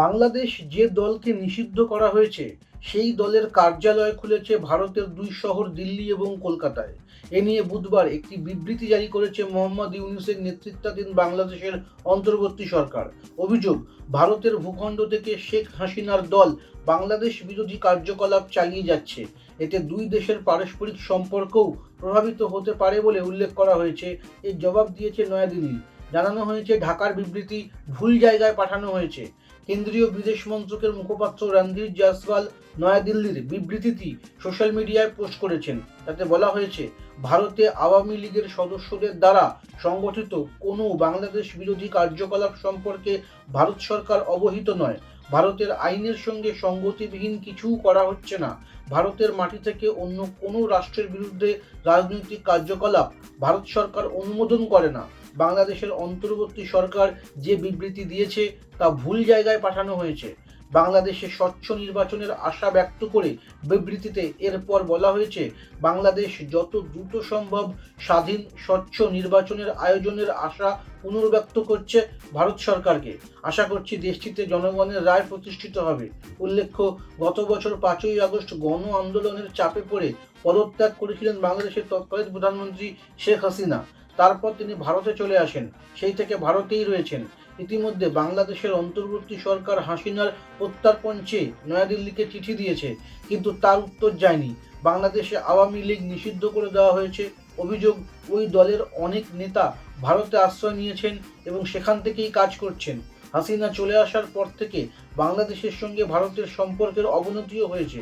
বাংলাদেশ যে দলকে নিষিদ্ধ করা হয়েছে, সেই দলের কার্যালয় খুলেছে ভারতের দুই শহর দিল্লি এবং কলকাতায়। এ নিয়ে বুধবার একটি বিবৃতি জারি করেছে মোহাম্মদ ইউনুসের নেতৃত্বাধীন বাংলাদেশের অন্তর্বর্তী সরকার। অভিযোগ, ভারতের ভূখণ্ড থেকে শেখ হাসিনার দল বাংলাদেশ বিরোধী কার্যকলাপ চালিয়ে যাচ্ছে। এতে দুই দেশের পারস্পরিক সম্পর্কও প্রভাবিত হতে পারে বলে উল্লেখ করা হয়েছে। এর জবাব দিয়েছে নয়াদিল্লি। জানানো হয়েছে, ঢাকার বিবৃতি ভুল জায়গায় পাঠানো হয়েছে। কেন্দ্রীয় বিদেশ মন্ত্রকের মুখপাত্র রণধীর জয়সওয়াল নয়াদিল্লির বিবৃতিটি সোশ্যাল মিডিয়ায় পোস্ট করেছেন। তাতে বলা হয়েছে, ভারতে আওয়ামী লীগের সদস্যদের দ্বারা সংগঠিত কোনো বাংলাদেশ বিরোধী কার্যকলাপ সম্পর্কে ভারত সরকার অবহিত নয়। ভারতের আইনের সঙ্গে সঙ্গতিবিহীন কিছু করা হচ্ছে না। ভারতের মাটি থেকে অন্য কোনো রাষ্ট্রের বিরুদ্ধে রাজনৈতিক কার্যকলাপ ভারত সরকার অনুমোদন করে না। বাংলাদেশের অন্তর্বর্তী সরকার যে বিবৃতি দিয়েছে তা ভুল জায়গায় পাঠানো হয়েছে। বাংলাদেশে স্বচ্ছ নির্বাচনের আশা ব্যক্ত করে বিবৃতিতে এরপর বলা হয়েছে, বাংলাদেশ যত দ্রুত সম্ভব স্বাধীন, স্বচ্ছ নির্বাচনের আয়োজনের আশা পুনর্ব্যক্ত করছে ভারত সরকারকে। আশা করছি দেশটিতে জনগণের রায় প্রতিষ্ঠিত হবে। উল্লেখ্য, গত বছর পাঁচই আগস্ট গণ আন্দোলনের চাপে পড়ে পদত্যাগ করেছিলেন বাংলাদেশের তৎকালীন প্রধানমন্ত্রী শেখ হাসিনা। তারপর তিনি ভারতে চলে আসেন। সেই থেকে ভারতেই রয়েছেন। ইতিমধ্যে বাংলাদেশের অন্তর্বর্তী সরকার হাসিনার প্রত্যার্পণ চেয়ে নয়াদিল্লিকে চিঠি দিয়েছে, কিন্তু তার উত্তর যায়নি। বাংলাদেশে আওয়ামী লীগ নিষিদ্ধ করে দেওয়া হয়েছে অভিযোগ। ওই দলের অনেক নেতা ভারতে আশ্রয় নিয়েছেন এবং সেখান থেকেই কাজ করছেন। হাসিনা চলে আসার পর থেকে বাংলাদেশের সঙ্গে ভারতের সম্পর্কের অবনতিও হয়েছে।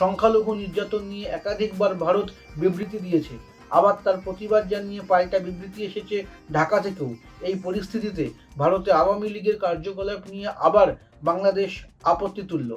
সংখ্যালঘু নির্যাতন নিয়ে একাধিকবার ভারত বিবৃতি দিয়েছে। আবার তার প্রতিবাদ জানিয়ে পাল্টা বিবৃতি এসেছে ঢাকা থেকেও। এই পরিস্থিতিতে ভারতে আওয়ামী লীগের কার্যকলাপ নিয়ে আবার বাংলাদেশ আপত্তি তুলল।